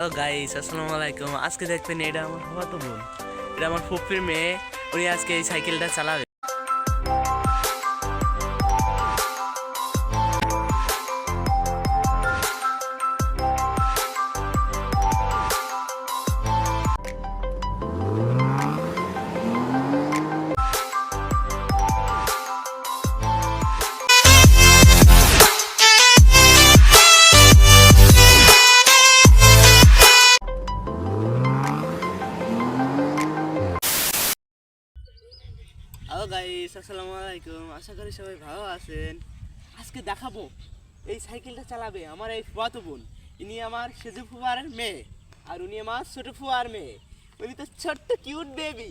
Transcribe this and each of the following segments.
Hello guys আসসালামু আলাইকুম। আজকে দেখবেন এটা আমার হওয়া তো বোন এটা আমার ফুপির মেয়ে, উনি আজকে এই সাইকেলটা চালাবে। আসসালামু আলাইকুম আশা করি সবাই ভালো আছেন। আজকে দেখাবো এই সাইকেলটা চালাবে আমার এই ফুয়াতো বোন। ইনি আমার সেজু ফুয়ার মেয়ে আর উনি আমার ছোট ফুয়ার মেয়ে। উনি তো ছোট্ট কিউট বেবি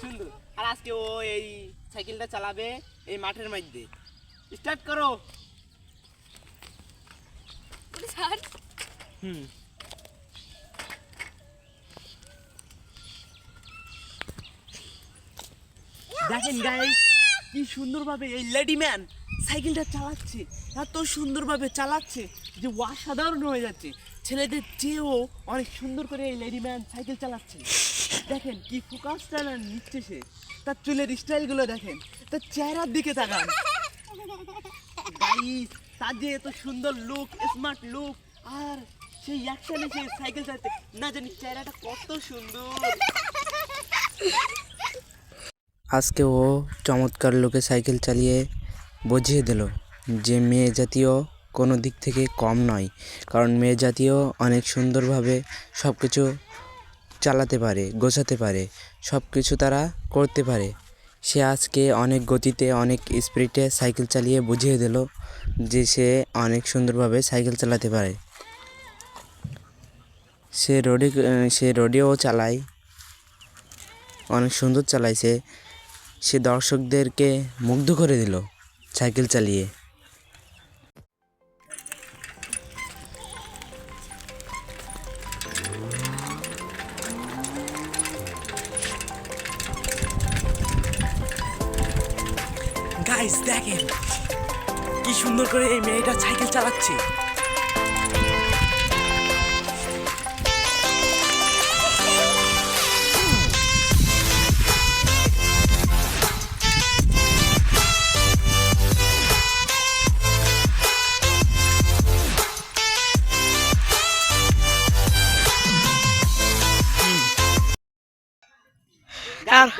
সুন্দর। আর আজকে ও এই সাইকেলটা চালাবে এই মাঠের মধ্যে। স্টার্ট করো। হুম। দেখেন গাইস কি সুন্দরভাবে এই লেডি ম্যান সাইকেলটা চালাচ্ছে, এত সুন্দরভাবে চালাচ্ছে যে অসাধারণ হয়ে যাচ্ছে। ছেলেদের চেয়েও অনেক সুন্দর করে এই লেডি ম্যান সাইকেল চালাচ্ছে। দেখেন কি ফোকাসটা না নিচ্ছে সে। তার চুলের স্টাইলগুলো দেখেন, তার চেহারার দিকে তাকান। গাইস তার যে এত সুন্দর লুক স্মার্ট লুক আর সেই অ্যাকশনে সে সাইকেল চালাতে না জানি চেহারাটা কত সুন্দর। আজকে ও চমৎকার লোকে সাইকেল চালিয়ে বুঝিয়ে দিল যে মেয়ে জাতীয় কোনো দিক থেকে কম নয়, কারণ মেয়ে জাতীয় অনেক সুন্দরভাবে সব কিছু চালাতে পারে, গোছাতে পারে সব কিছু তারা করতে পারে। সে আজকে অনেক গতিতে, অনেক স্পিডে সাইকেল চালিয়ে বুঝিয়ে দিল যে সে অনেক সুন্দরভাবে সাইকেল চালাতে পারে। সে রোডে, সে রোডেও চালায়, অনেক সুন্দর চালাইছে সে দর্শকদেরকে মুগ্ধ করে দিল সাইকেল চালিয়ে। গাইস দেখেন, কি সুন্দর করে এই মেয়েটা সাইকেল চালাচ্ছে।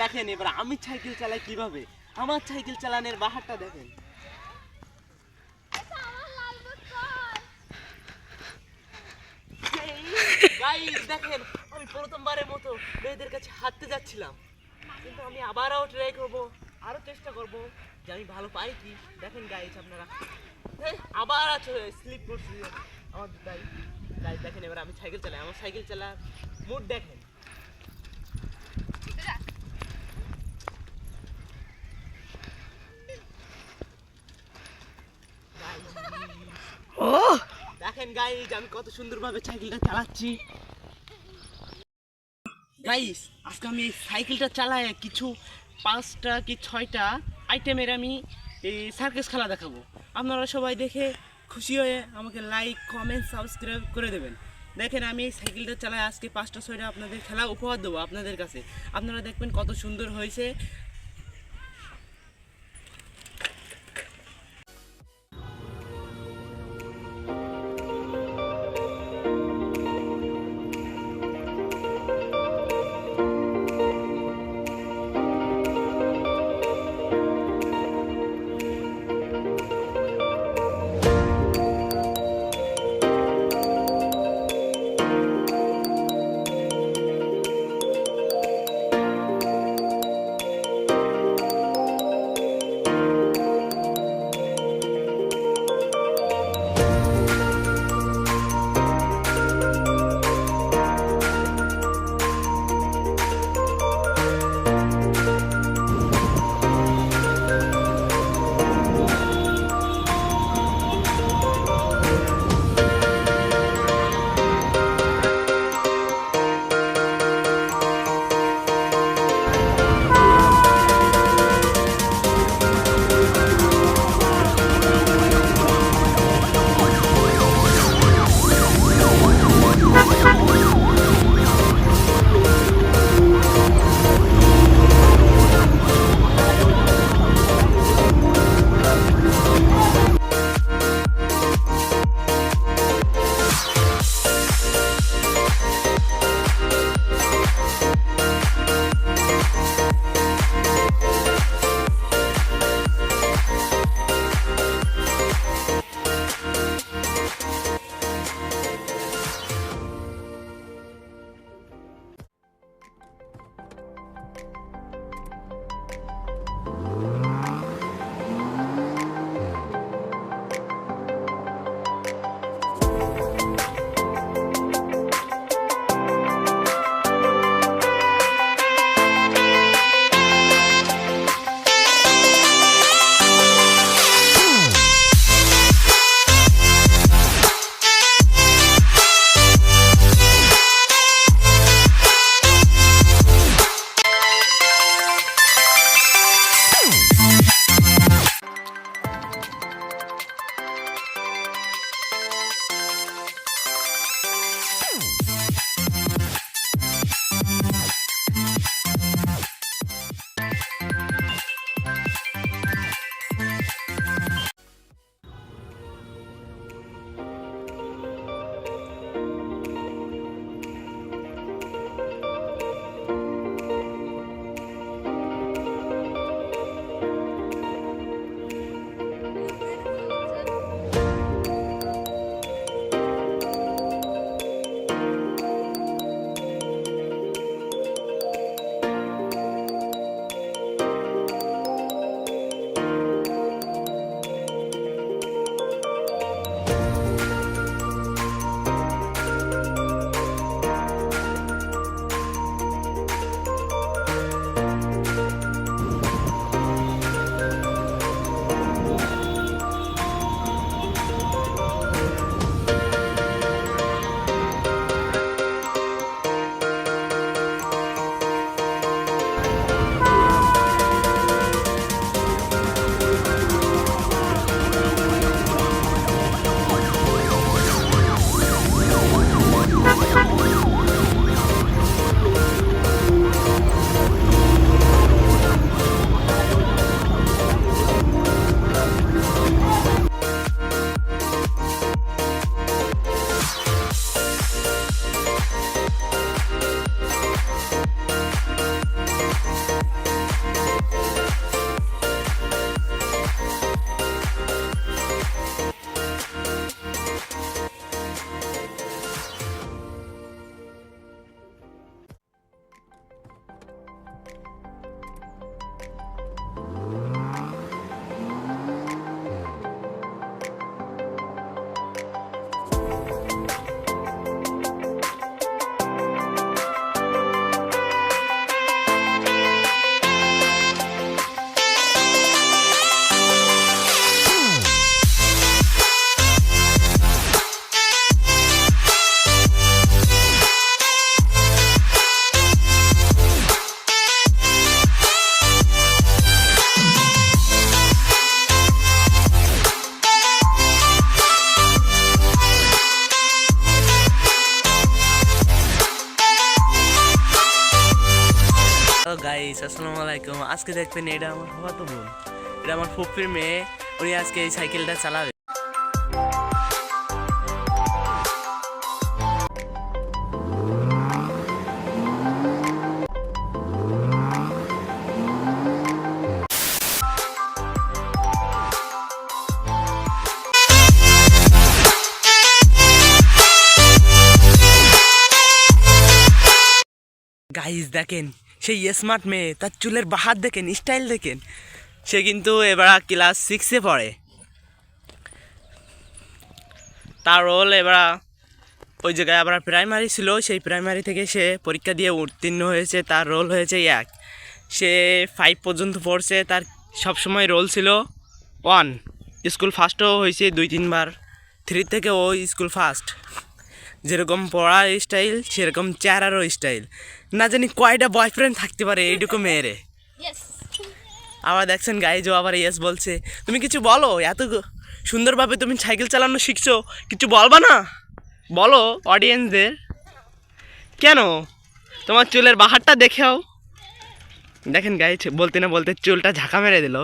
দেখেন এবার আমি সাইকেল চালাই কীভাবে? আমার সাইকেল চালানোর বাহারটা দেখেন। দেখেন আমি প্রথমবারের মতো মেয়েদের কাছে হাঁটতে যাচ্ছিলাম। কিন্তু আমি আবারও ট্রাই করব আরও চেষ্টা করব যে আমি ভালো পাই কি। দেখেন গাইস আপনারা। এই, আবার আছে স্লিপ করছি। আমার গাই গাইস দেখেন এবার আমি সাইকেল চালাই আমার সাইকেল চালা মুড দেখেন। দেখেন গাইস আমি কত সুন্দরভাবে সাইকেলটা চালাচ্ছি। গাইস আজকে আমি সাইকেলটা চালায় কিছু পাঁচটা কি ছয়টা আইটেমের আমি এই সার্কাস খেলা দেখাবো। আপনারা সবাই দেখে খুশি হয়ে আমাকে লাইক কমেন্ট সাবস্ক্রাইব করে দেবেন। দেখেন, আমি সাইকেলটা চালায় আজকে পাঁচটা, ছয়টা আপনাদের খেলা উপহার দেবো আপনাদের কাছে। আপনারা দেখবেন কত সুন্দর হয়েছে। গাইস, আসসালামু আলাইকুম। আজকে দেখবেন এটা আমার তো বোন এটা আমার ফুপির মেয়ে, উনি আজকে এই সাইকেলটা চালাবে। গাইস, দেখেন সেই স্মার্ট মেয়ে, তার চুলের বাহার দেখেন স্টাইল দেখেন, সে কিন্তু এবার ক্লাস সিক্সে পড়ে। তার রোল এবার ওই জায়গায় আবার প্রাইমারি ছিল, সেই প্রাইমারি থেকে সে পরীক্ষা দিয়ে উত্তীর্ণ হয়েছে, তার রোল হয়েছে এক। সে ফাইভ পর্যন্ত পড়ছে, তার সবসময় রোল ছিল ওয়ান স্কুল ফার্স্টও হয়েছে দুই, তিনবার। থ্রি থেকে ও স্কুল ফার্স্ট যেরকম পড়ার স্টাইল সেরকম চেহারারও স্টাইল না জানি কয়টা বয়ফ্রেন্ড থাকতে পারে এইটুকু মেয়েরে। আবার দেখছেন গাইজও আবার ইয়েস বলছে। তুমি কিছু বলো এত সুন্দরভাবে তুমি সাইকেল চালানো শিখছো কিছু বলবা না? বলো অডিয়েন্সদের কেন? তোমার চুলের বাহারটা দেখেও দেখেন গাইজ বলতে না বলতে চুলটা ঝাঁকা মেরে দিল।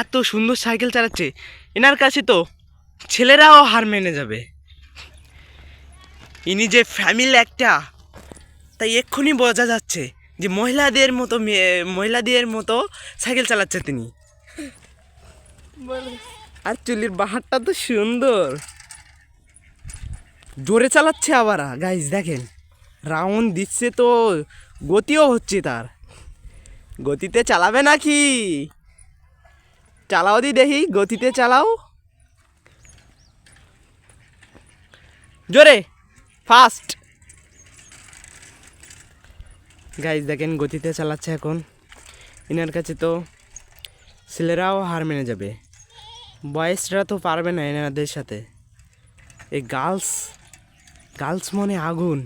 এত সুন্দর সাইকেল চালাচ্ছে। এনার কাছে তো ছেলেরাও হার মেনে যাবে। ইনি যে ফ্যামিলি একটা তাই এক্ষুনি বোঝা যাচ্ছে যে মহিলাদের মতো মেয়ে- মহিলাদের মতো সাইকেল চালাচ্ছে তিনি। আর চুলির বাহারটা তো সুন্দর। জোরে চালাচ্ছে আবার গাইজ দেখেন। রাউন্ড দিচ্ছে তো গতিও হচ্ছে তার। গতিতে চালাবে নাকি? চালাও দি দেখি গতিতে চালাও। জোরে ফাস্ট গাইজ দেখেন গতিতে চালাচ্ছে এখন। এনার কাছে তো ছেলেরাও হার মেনে যাবে। বয়েসরা তো পারবে না এনাদের সাথে। এই গার্লস গার্লস মনে আগুন।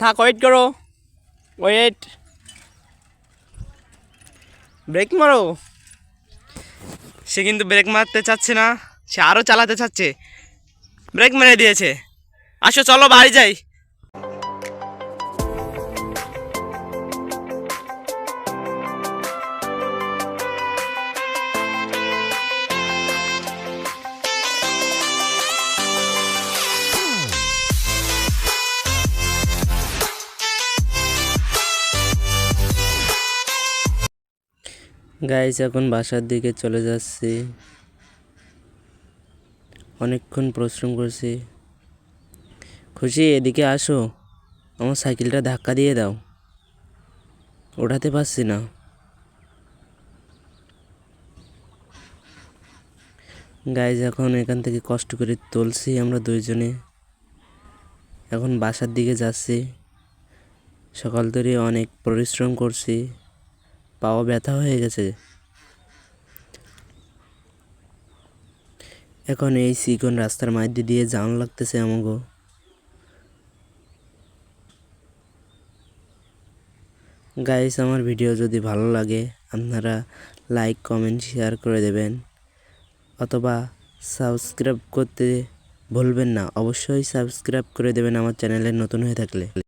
থাক ওয়েট করো। ওয়েট ব্রেক মারো। সে কিন্তু ব্রেক মারতে চাচ্ছে না, সে আরও চালাতে চাচ্ছে। ব্রেক মেরে দিয়েছে। আসো চলো বাড়ি যাই। গাইজ এখন বাসার দিকে চলে যাচ্ছি। অনেকক্ষণ পরিশ্রম করছি। খুশি, এদিকে আসো। আমার সাইকেলটা ধাক্কা দিয়ে দাও। ওঠাতে পারছি না। গাইজ এখন এখান থেকে কষ্ট করে তুলছি আমরা দুইজনে। এখন বাসার দিকে যাচ্ছি। সকাল ধরে অনেক পরিশ্রম করছি। পাও ব্যথা হয়ে গেছে। এখন এই চিকন রাস্তার মধ্যে দিয়ে যাওয়ান লাগতেছে আমাকে গাইস আমার ভিডিও যদি ভালো লাগে, আপনারা লাইক কমেন্ট শেয়ার করে দেবেন। অথবা সাবস্ক্রাইব করতে ভুলবেন না। অবশ্যই সাবস্ক্রাইব করে দেবেন আমার চ্যানেলে নতুন হয়ে থাকলে।